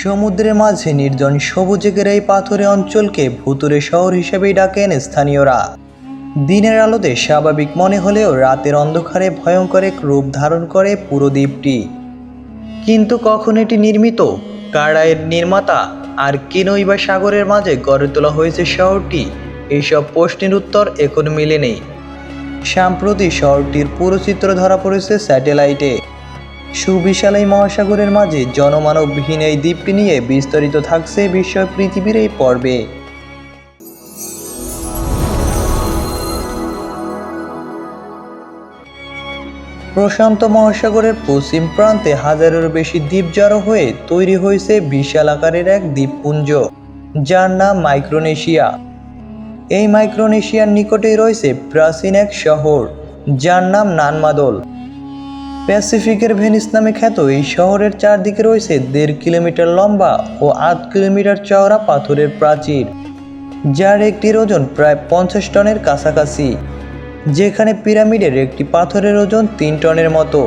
সমুদ্রের মাঝে নির্জন সবুজে ঘেরা এই পাথুরে অঞ্চলকে ভুতুরে শহর হিসেবেই ডাকেন স্থানীয়রা। দিনের আলোতে স্বাভাবিক মনে হলেও রাতের অন্ধকারে ভয়ঙ্কর এক রূপ ধারণ করে পুরো দ্বীপটি। কিন্তু কখন এটি নির্মিত, কারা এর নির্মাতা, আর কেনই বা সাগরের মাঝে গড়ে তোলা হয়েছে শহরটি এইসব প্রশ্নের উত্তর এখন মেলেনি সাম্প্রতি শহরটির পুরো চিত্র ধরা পড়েছে স্যাটেলাইটে। সুবিশাল এই মহাসাগরের মাঝে জনমানবহীন এই দ্বীপটি নিয়ে বিস্তারিত থাকছে বিশ্ব পৃথিবীর এই পর্বে। প্রশান্ত মহাসাগরের পশ্চিম প্রান্তে হাজারেরও বেশি দ্বীপ জড়ো হয়ে তৈরি হয়েছে বিশাল আকারের এক দ্বীপপুঞ্জ, যার নাম মাইক্রোনেশিয়া। এই মাইক্রোনেশিয়ার নিকটেই রয়েছে প্রাচীন এক শহর, যার নাম নানমাদল। প্যাসিফিকের ভেনিস নামে খ্যাত এই শহরের চারদিকে রয়েছে দেড় কিলোমিটার লম্বা ও আট কিলোমিটার চওড়া পাথরের প্রাচীর, যার একটির ওজন প্রায় পঞ্চাশ টনের কাছাকাছি, যেখানে পিরামিডের একটি পাথরের ওজন তিন টনের মতো।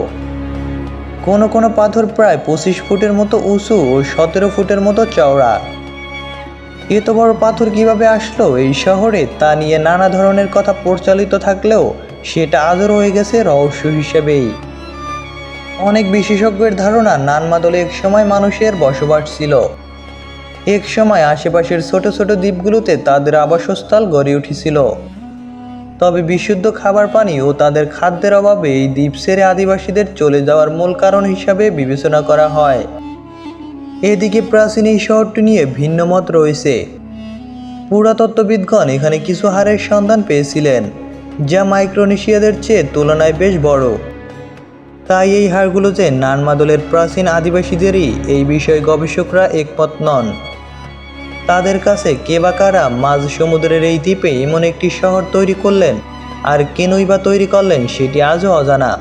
কোনো কোনো পাথর প্রায় পঁচিশ ফুটের মতো উঁচু ও সতেরো ফুটের মতো চওড়া। এত বড় পাথর কীভাবে আসলো এই শহরে তা নিয়ে নানা ধরনের কথা প্রচলিত থাকলেও সেটা আজও রয়ে গেছে রহস্য হিসেবেই। অনেক বিশেষজ্ঞের ধারণা নানমাদলে এক সময় মানুষের বসবাস ছিল। এক সময় আশেপাশের ছোট ছোট দ্বীপগুলোতে তাদের আবাসস্থল গড়ে উঠেছিল। তবে বিশুদ্ধ খাবার পানি ও তাদের খাদ্যের অভাবে এই দ্বীপ সেরে আদিবাসীদের চলে যাওয়ার মূল কারণ হিসাবে বিবেচনা করা হয়। এদিকে প্রাচীন এই শহরটি নিয়ে ভিন্ন মত রয়েছে। পুরাতত্ত্ববিদগণ এখানে কিছু হারের সন্ধান পেয়েছিলেন, যা মাইক্রোনেশিয়াদের চেয়ে তুলনায় বেশ বড়। তাই এই হাড়গুলো যে নানমাদলের প্রাচীন আদিবাসীদেরই, এই বিষয়ে গবেষকরা একমত নন। তাদের কাছে কেবাকারা মাঝ সমুদ্রের এই দ্বীপে এমন একটি শহর তৈরি করলেন, আর কেনই বা তৈরি করলেন সেটি আজও অজানা।